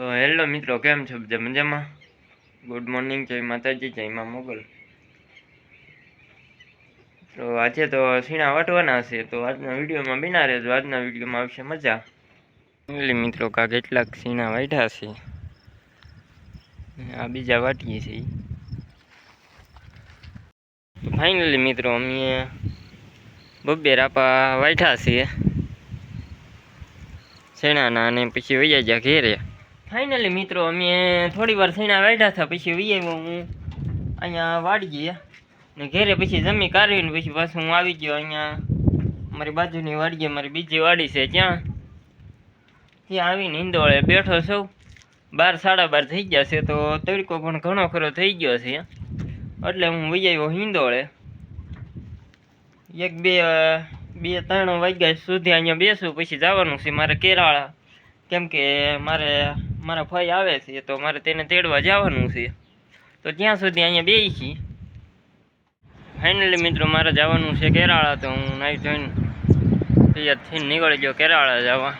મિત્રો, કેમ છો? બધા મજામાં? ગુડ મોર્નિંગ જય માતાજી, જય મા મોગલ. તો આજે તો સીણા વાટવાના છે, તો આજના વિડીયોમાં બિના રહેજો. આજના વિડીયોમાં આવશે મજા. એટલે મિત્રો, કા કેટલાક સીણા વાઢ્યા છે. આ બીજા વાટીએ છે ઈ. ફાઇનલી મિત્રો, અમે બબ્બે રાપા વાઢ્યા છીએ. સેણાના અને પછી વૈયા ગયા ઘેરે. ફાઇનલી મિત્રો, અમે થોડી વાર થઈને વાઢ્યા હતા, પછી વૈયા હું. અહીંયા વાડીએ ને ઘેરે પછી જમી કાઢીને પછી પાછું હું આવી ગયો અહીંયા. મારી બાજુની વાડીએ મારી બીજી વાડી છે, ત્યાં. ત્યાં આવીને હિંદોળે બેઠો છું. બાર, સાડા બાર થઈ ગયા છે, તો તડકો પણ ઘણો ખરો થઈ ગયો છે. એટલે હું વહી આવ્યો હિંદોળે એક, બે બે, ત્રણ વાગ્યા સુધી અહીંયા બેસું, પછી જવાનું છે મારે કેરાળા. કેમ કે મારે, મારા ભાઈ આવે છે, તો મારે તેને તેડવા જવાનું છે. તો ત્યાં સુધી અહીંયા બે છીએ. ફાઇનલી મિત્રો, મારે જવાનું છે કેરાળા, તો હું નાઈ જોઈને તૈયાર થઈને નીકળી ગયો, કેરાળા જવા.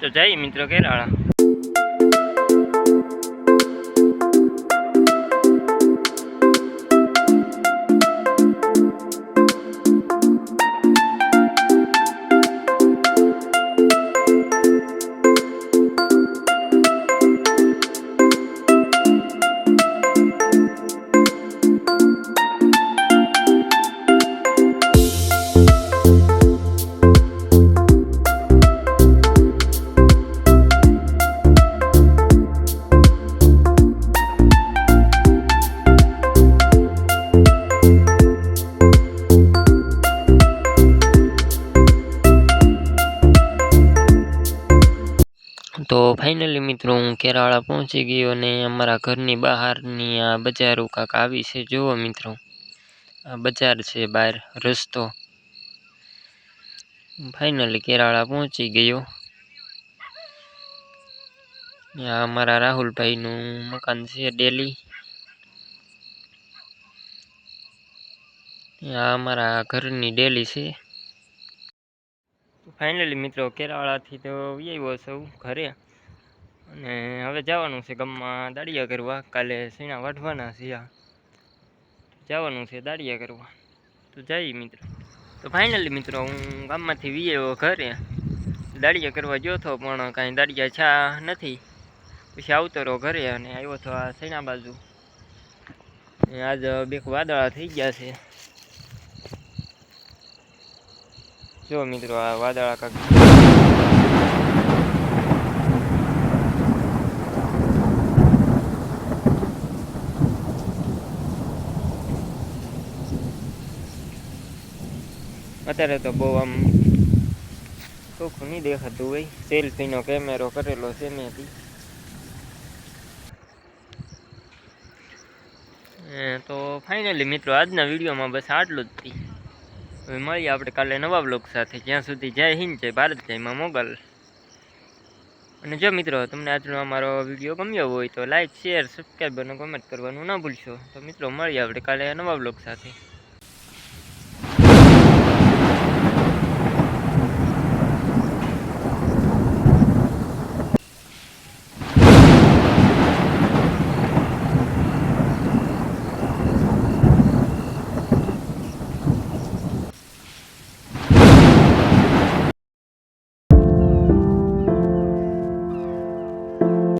તો જઈએ મિત્રો, કેરાળા. ફાઇનલી મિત્રો, હું કેરાળા પહોંચી ગયો અને અમારા ઘરની બહારની આ બજારો કાંક આવી છે. જુઓ મિત્રો, આ બજાર છે બહાર, રસ્તો. ફાઇનલી કેરાળા પહોંચી ગયો. આ અમારા રાહુલભાઈનું મકાન છે ડેલી. આ અમારા ઘરની ડેલી છે. ફાઇનલી મિત્રો, કેરાળાથી તો આવ્યો સૌ ઘરે. અને હવે જવાનું છે ગામમાં દાડિયા કરવા. કાલે સીણા વાઢવાના સિયા જવાનું છે દાડિયા કરવા. તો જઈ મિત્રો. તો ફાઇનલી મિત્રો હું ગામમાંથી વીએ ઘરે. દાડિયા કરવા ગયો હતો પણ કાંઈ દાડિયા છા નથી. પછી આવતો રહ્યો ઘરે અને આવ્યો તો આ સીણા બાજુ. આજ બેક વાદળા થઈ ગયા છે. જો મિત્રો આ વાદળા કાંક અત્યારે તો બહુ આમ ચોખ્ખું નહીં દેખાતું હોય. સેલ્ફીનો કેમેરો કરેલો છે મેંથી. તો ફાઇનલી મિત્રો આજના વિડીયોમાં બસ આટલું જ હતી હવે મળીએ આપણે કાલે નવા બ્લોગ સાથે. જ્યાં સુધી જય હિન્દ, જય ભારત જયમાં મોગલ. અને જો મિત્રો તમને આજનો અમારો વીડિયો ગમ્યો હોય તો લાઇક શેર સબસ્ક્રાઈબ અને કોમેન્ટ કરવાનું ના ભૂલશો. તો મિત્રો મળીએ આપણે કાલે નવા બ્લોગ સાથે.